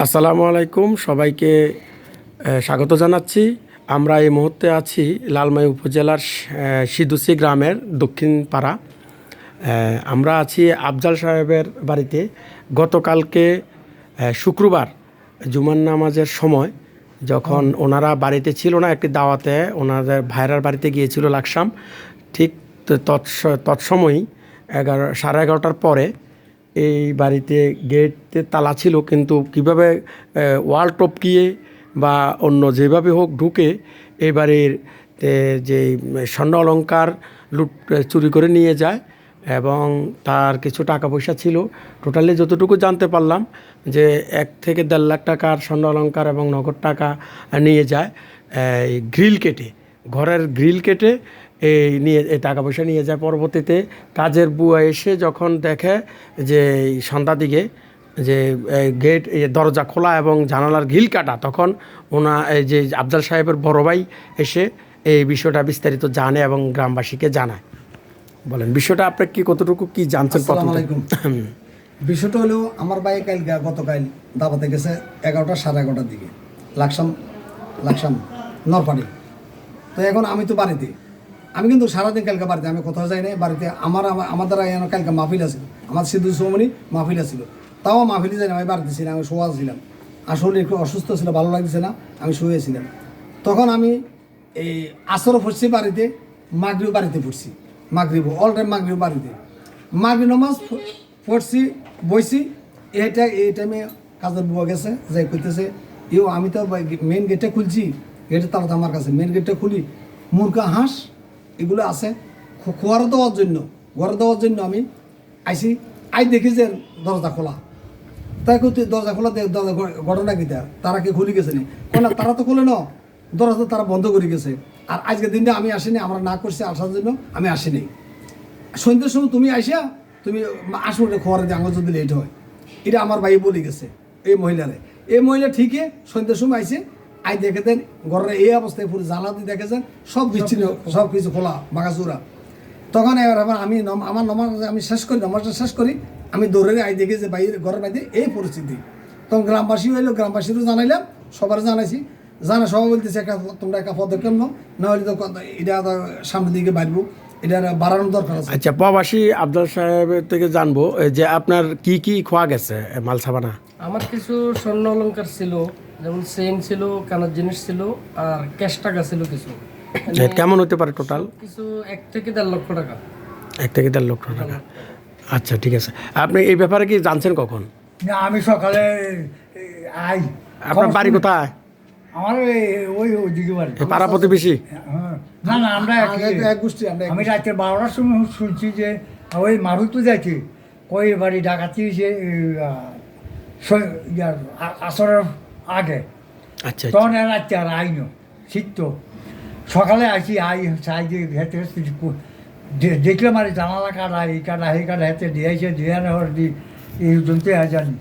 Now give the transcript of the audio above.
আসসালামু আলাইকুম, সবাইকে স্বাগত জানাচ্ছি। আমরা এই মুহূর্তে আছি লালমাই উপজেলার সিদুসি গ্রামের দক্ষিণ পাড়া। আমরা আছি আফজাল সাহেবের বাড়িতে। গতকালকে শুক্রবার জুমার নামাজের সময় যখন ওনারা বাড়িতে ছিল না, একটি দাওয়াতে ওনাদের ভাইরার বাড়িতে গিয়েছিল লাকসাম, ঠিক তৎস- তৎসময়ই এগারো, সাড়ে এগারোটার পরে এই বাড়িতে গেটে তালা ছিল, কিন্তু কীভাবে ওয়াল টপকিয়ে বা অন্য যেভাবে হোক ঢুকে এই বাড়ির যে, স্বর্ণ অলঙ্কার লুট চুরি করে নিয়ে যায় এবং তার কিছু টাকা পয়সা ছিল। টোটালি যতটুকু জানতে পারলাম যে এক থেকে দেড় লাখ টাকার স্বর্ণ অলঙ্কার এবং নগদ টাকা নিয়ে যায় গ্রিল কেটে, ঘরের গ্রিল কেটে এই নিয়ে টাকা পয়সা নিয়ে যায়। পরবর্তীতে কাজের বুয়া এসে যখন দেখে যে এই সন্ধ্যা দিকে যে গেট দরজা খোলা এবং জানালার ঘিল কাটা তখন ওনা এই যে আফজাল সাহেবের বড় ভাই এসে এই বিষয়টা বিস্তারিত জানে এবং গ্রামবাসীকে জানায়। বলেন বিষয়টা আপনি কি কতটুকু কি জানছেন বিষয়টা হলো আমার ভাই কাল গতকাল দাবাতে গেছে এগারোটা সাড়ে এগারোটার দিকে। লাকসাম লাকসাম নরপাড়ি। তো এখন আমি তো বাড়িতে। আমি কিন্তু সারাদিন কালকে বাড়িতে, আমি কোথাও যাই নাই, বাড়িতে আমার আমার- এখানে কালকে মাহফিল আছে আমার সিদ্ধু সৌমনি মাহফিল আছিল। তাও মাহফিলে যাই না আমি বাড়িতে ছিলাম, আমি শোয়া ছিলাম। আসলে একটু অসুস্থ ছিল, ভালো লাগছে না, আমি শুয়েছিলাম তখন আমি এই আসরও ফুটছি বাড়িতে মাগরিও বাড়িতে ফুটছি মাগরিব অল টাইম মাগরিব বাড়িতে। মাগরি নমাজ পড়ছি, বইছি। এইটা এই টাইমে কাজের বুয়া গেছে, যাই কইতেছে ইও আমি তো মেন গেটটা খুলছি। গেটের তালা তো আমার কাছে মেন গেটটা খুলি। মুরগা হাঁস এগুলো আছে খো- খোয়ারও দেওয়ার জন্য ঘরে দেওয়ার জন্য আমি আইসি আই দেখি যে দরজা খোলা। তাই কইতে দরজা খোলা দরজা ঘটনা তা? তারা কি খুলি গেছে নি? তারা তো খুলে ন। দরজা তারা বন্ধ করে গেছে। আর আজকে দিনটা আমি আসিনি, আমরা না করছি আসার জন্য আমি আসিনি। সন্ধ্যের সময় তুমি আইসা তুমি আসো রে খবরে যে আঙুল যদি লেট হয়। এটা আমার ভাই বলে গেছে, এই মহিলারে। এই মহিলা ঠিকই সন্ধ্যের সময় আইসে আই দেখে দেন, ঘরের এই অবস্থায় পুরো জ্বালা দিয়ে দেখেছেন সব বিচ্ছিন্ন, সব কিছু খোলা বাগাচুরা তখন এবার আবার আমি আমার নমাজ আমি শেষ করি, নমাজটা শেষ করি, আমি দৌড়ে আই দেখি যে বাইরে, ঘরের বাইরে এই পরিস্থিতি। তখন গ্রামবাসী হইল, গ্রামবাসীরও জানাইলাম সবার জানাইছি। জানা সবাই বলতেছে, একটা তোমরা একটা পদক্ষেপ নাও না হলে তো এটা সামনের দিকে বাড়বো। এটা বাড়ানোর দরকার আছে। আচ্ছা প্রবাসী আফজাল সাহেবের থেকে জানব যে আপনার কি কি খোয়া গেছে এ, মালসাবানা? আমার কিছু স্বর্ণ অলংকার ছিল যেমন চেইন ছিল কানের জিনিস ছিল আর ক্যাশ টাকা ছিল কিছু। কেমন হতে পারে টোটাল কিছু এক থেকে দেড় লক্ষ টাকা। এক থেকে দেড় লক্ষ টাকা। আচ্ছা ঠিক আছে। আপনি এই ব্যাপারে কি জানছেন কখন? না আমি সকালে আই। আপনার বাড়ি কোথায়? আমার ওই- ওই ওইদিকে বাড়ি। পাড়া প্রতিবেশী? হ্যাঁ। না না আমরা এক- গোষ্ঠী, আমরা আমি রাত্রে বারোটার সময় শুনছি যে ওই মারুত তো যাইছে। কই বাড়ি ডাকাতি যে আসরের আগে। আচ্ছা তখন আর রাত্রে আর আইনো শীত তো। সকালে আসি আই চাই যে হেঁটে দেখলাম আর জানালা কাটা এই কাটা এই কাটা হেঁটে দিয়েছে দিয়ে নেওয়ার দি এই জন্যই জানি।